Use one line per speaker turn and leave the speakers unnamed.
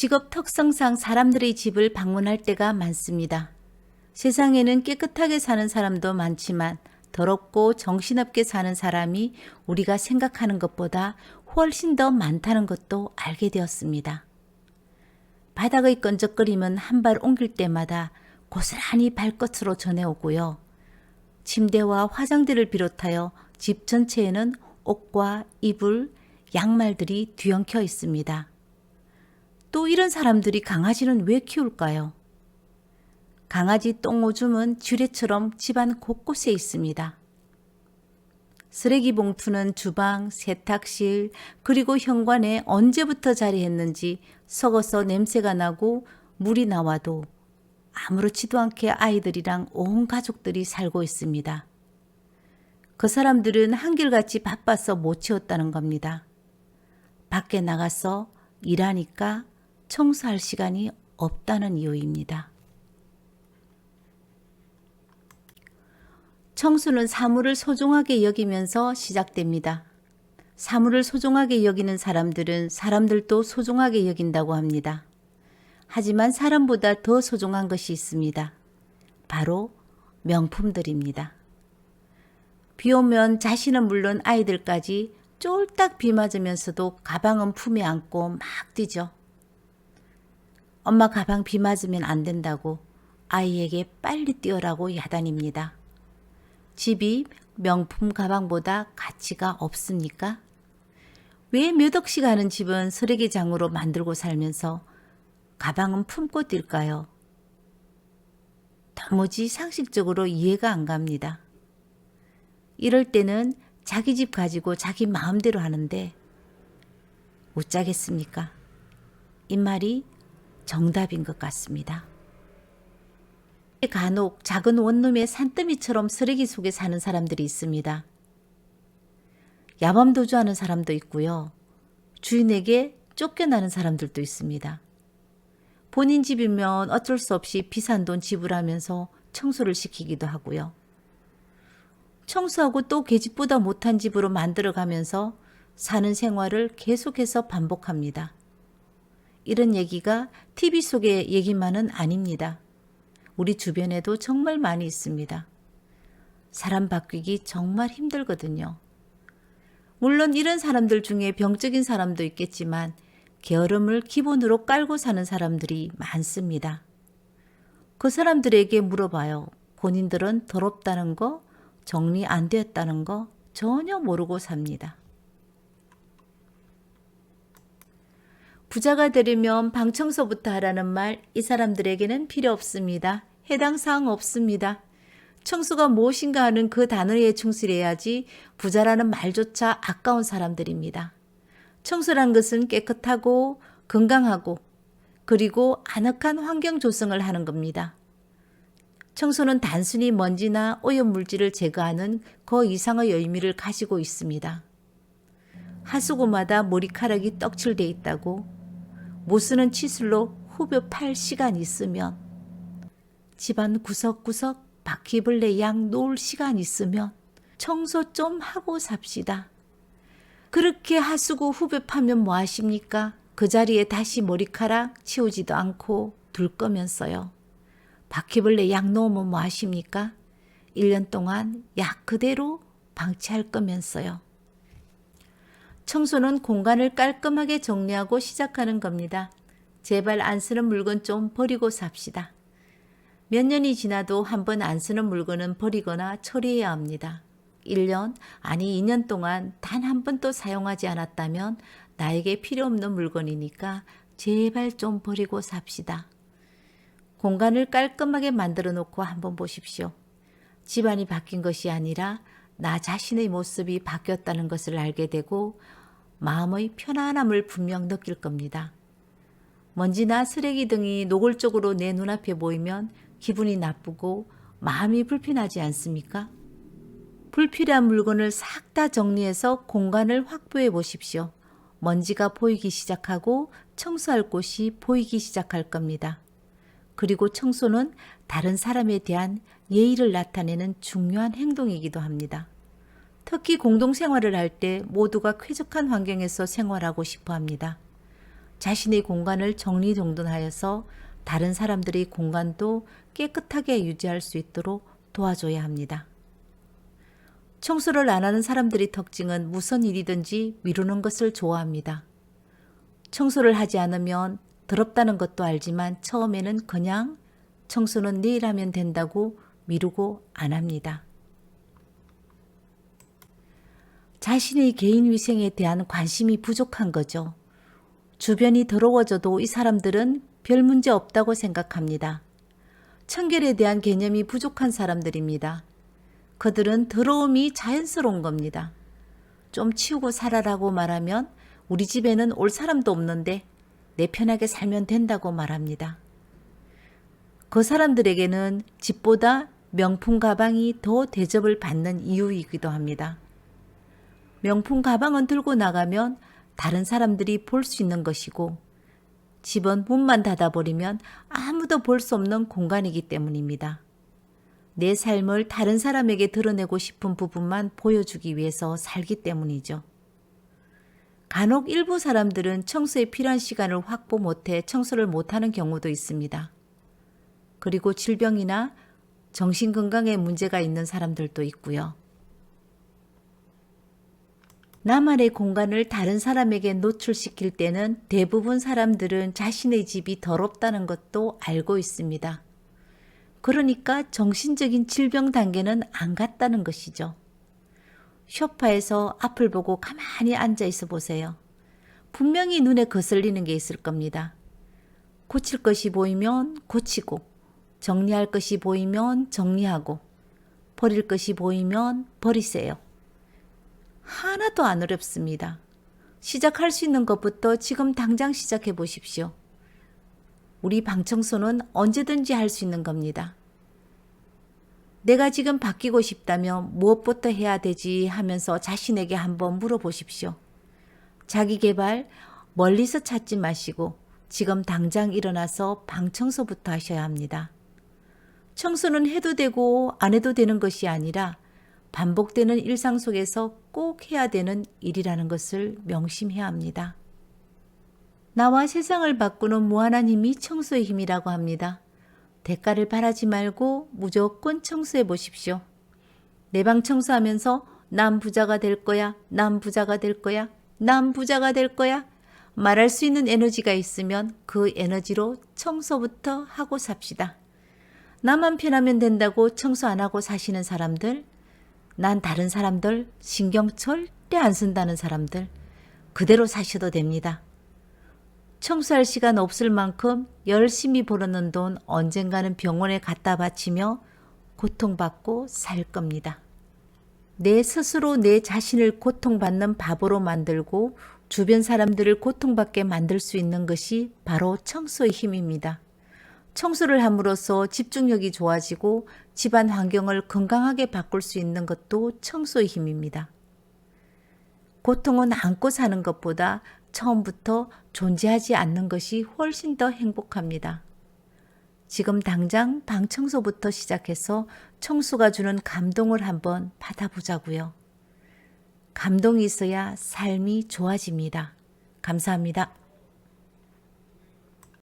직업 특성상 사람들의 집을 방문할 때가 많습니다. 세상에는 깨끗하게 사는 사람도 많지만 더럽고 정신없게 사는 사람이 우리가 생각하는 것보다 훨씬 더 많다는 것도 알게 되었습니다. 바닥의 끈적거림은 한 발 옮길 때마다 고스란히 발끝으로 전해오고요. 침대와 화장대를 비롯하여 집 전체에는 옷과 이불, 양말들이 뒤엉켜 있습니다. 또 이런 사람들이 강아지는 왜 키울까요? 강아지 똥오줌은 쥐레처럼 집안 곳곳에 있습니다. 쓰레기 봉투는 주방, 세탁실, 그리고 현관에 언제부터 자리했는지 썩어서 냄새가 나고 물이 나와도 아무렇지도 않게 아이들이랑 온 가족들이 살고 있습니다. 그 사람들은 한결같이 바빠서 못 치웠다는 겁니다. 밖에 나가서 일하니까 청소할 시간이 없다는 이유입니다. 청소는 사물을 소중하게 여기면서 시작됩니다. 사물을 소중하게 여기는 사람들은 사람들도 소중하게 여긴다고 합니다. 하지만 사람보다 더 소중한 것이 있습니다. 바로 명품들입니다. 비 오면 자신은 물론 아이들까지 쫄딱 비 맞으면서도 가방은 품에 안고 막 뛰죠. 엄마 가방 비 맞으면 안 된다고 아이에게 빨리 뛰어라고 야단입니다. 집이 명품 가방보다 가치가 없습니까? 왜 몇 억씩 하는 집은 쓰레기장으로 만들고 살면서 가방은 품고 뛸까요? 도무지 상식적으로 이해가 안 갑니다. 이럴 때는 자기 집 가지고 자기 마음대로 하는데 어쩌겠습니까? 이 말이 정답인 것 같습니다. 간혹 작은 원룸의 산더미처럼 쓰레기 속에 사는 사람들이 있습니다. 야밤 도주하는 사람도 있고요. 주인에게 쫓겨나는 사람들도 있습니다. 본인 집이면 어쩔 수 없이 비싼 돈 지불하면서 청소를 시키기도 하고요. 청소하고 또 계집보다 못한 집으로 만들어가면서 사는 생활을 계속해서 반복합니다. 이런 얘기가 TV 속의 얘기만은 아닙니다. 우리 주변에도 정말 많이 있습니다. 사람 바뀌기 정말 힘들거든요. 물론 이런 사람들 중에 병적인 사람도 있겠지만 게으름을 기본으로 깔고 사는 사람들이 많습니다. 그 사람들에게 물어봐요. 본인들은 더럽다는 거, 정리 안 되었다는 거 전혀 모르고 삽니다. 부자가 되려면 방 청소부터 하라는 말 이 사람들에게는 필요 없습니다. 해당 사항 없습니다. 청소가 무엇인가 하는 그 단어에 충실해야지 부자라는 말조차 아까운 사람들입니다. 청소란 것은 깨끗하고 건강하고 그리고 아늑한 환경 조성을 하는 겁니다. 청소는 단순히 먼지나 오염 물질을 제거하는 그 이상의 의미를 가지고 있습니다. 하수구마다 머리카락이 떡칠돼 있다고 못 쓰는 치술로 후벼 팔 시간 있으면 집안 구석구석 바퀴벌레 양 놓을 시간 있으면 청소 좀 하고 삽시다. 그렇게 하수구 후벼 파면 뭐 하십니까? 그 자리에 다시 머리카락 치우지도 않고 둘 거면서요. 바퀴벌레 약 놓으면 뭐 하십니까? 1년 동안 약 그대로 방치할 거면서요. 청소는 공간을 깔끔하게 정리하고 시작하는 겁니다. 제발 안 쓰는 물건 좀 버리고 삽시다. 몇 년이 지나도 한 번 안 쓰는 물건은 버리거나 처리해야 합니다. 1년, 아니 2년 동안 단 한 번도 사용하지 않았다면 나에게 필요 없는 물건이니까 제발 좀 버리고 삽시다. 공간을 깔끔하게 만들어 놓고 한번 보십시오. 집안이 바뀐 것이 아니라 나 자신의 모습이 바뀌었다는 것을 알게 되고 마음의 편안함을 분명 느낄 겁니다. 먼지나 쓰레기 등이 노골적으로 내 눈앞에 보이면 기분이 나쁘고 마음이 불편하지 않습니까? 불필요한 물건을 싹 다 정리해서 공간을 확보해 보십시오. 먼지가 보이기 시작하고 청소할 곳이 보이기 시작할 겁니다. 그리고 청소는 다른 사람에 대한 예의를 나타내는 중요한 행동이기도 합니다. 특히 공동생활을 할 때 모두가 쾌적한 환경에서 생활하고 싶어 합니다. 자신의 공간을 정리정돈하여서 다른 사람들의 공간도 깨끗하게 유지할 수 있도록 도와줘야 합니다. 청소를 안 하는 사람들의 특징은 무슨 일이든지 미루는 것을 좋아합니다. 청소를 하지 않으면 더럽다는 것도 알지만 처음에는 그냥 청소는 내일 하면 된다고 미루고 안 합니다. 자신의 개인 위생에 대한 관심이 부족한 거죠. 주변이 더러워져도 이 사람들은 별 문제 없다고 생각합니다. 청결에 대한 개념이 부족한 사람들입니다. 그들은 더러움이 자연스러운 겁니다. 좀 치우고 살아라고 말하면 우리 집에는 올 사람도 없는데 내 편하게 살면 된다고 말합니다. 그 사람들에게는 집보다 명품 가방이 더 대접을 받는 이유이기도 합니다. 명품 가방은 들고 나가면 다른 사람들이 볼 수 있는 것이고 집은 문만 닫아버리면 아무도 볼 수 없는 공간이기 때문입니다. 내 삶을 다른 사람에게 드러내고 싶은 부분만 보여주기 위해서 살기 때문이죠. 간혹 일부 사람들은 청소에 필요한 시간을 확보 못해 청소를 못하는 경우도 있습니다. 그리고 질병이나 정신건강에 문제가 있는 사람들도 있고요. 나만의 공간을 다른 사람에게 노출시킬 때는 대부분 사람들은 자신의 집이 더럽다는 것도 알고 있습니다. 그러니까 정신적인 질병 단계는 안 갔다는 것이죠. 쇼파에서 앞을 보고 가만히 앉아 있어 보세요. 분명히 눈에 거슬리는 게 있을 겁니다. 고칠 것이 보이면 고치고, 정리할 것이 보이면 정리하고, 버릴 것이 보이면 버리세요. 하나도 안 어렵습니다. 시작할 수 있는 것부터 지금 당장 시작해 보십시오. 우리 방 청소는 언제든지 할 수 있는 겁니다. 내가 지금 바뀌고 싶다면 무엇부터 해야 되지 하면서 자신에게 한번 물어보십시오. 자기 개발 멀리서 찾지 마시고 지금 당장 일어나서 방 청소부터 하셔야 합니다. 청소는 해도 되고 안 해도 되는 것이 아니라 반복되는 일상 속에서 꼭 해야 되는 일이라는 것을 명심해야 합니다. 나와 세상을 바꾸는 무한한 힘이 청소의 힘이라고 합니다. 대가를 바라지 말고 무조건 청소해 보십시오. 내 방 청소하면서 난 부자가 될 거야, 난 부자가 될 거야, 난 부자가 될 거야. 말할 수 있는 에너지가 있으면 그 에너지로 청소부터 하고 삽시다. 나만 편하면 된다고 청소 안 하고 사시는 사람들, 난 다른 사람들 신경 절대 안 쓴다는 사람들, 그대로 사셔도 됩니다. 청소할 시간 없을 만큼 열심히 벌어놓은 돈 언젠가는 병원에 갖다 바치며 고통받고 살 겁니다. 내 스스로 내 자신을 고통받는 바보로 만들고 주변 사람들을 고통받게 만들 수 있는 것이 바로 청소의 힘입니다. 청소를 함으로써 집중력이 좋아지고 집안 환경을 건강하게 바꿀 수 있는 것도 청소의 힘입니다. 고통은 안고 사는 것보다 처음부터 존재하지 않는 것이 훨씬 더 행복합니다. 지금 당장 방 청소부터 시작해서 청소가 주는 감동을 한번 받아보자고요. 감동이 있어야 삶이 좋아집니다. 감사합니다.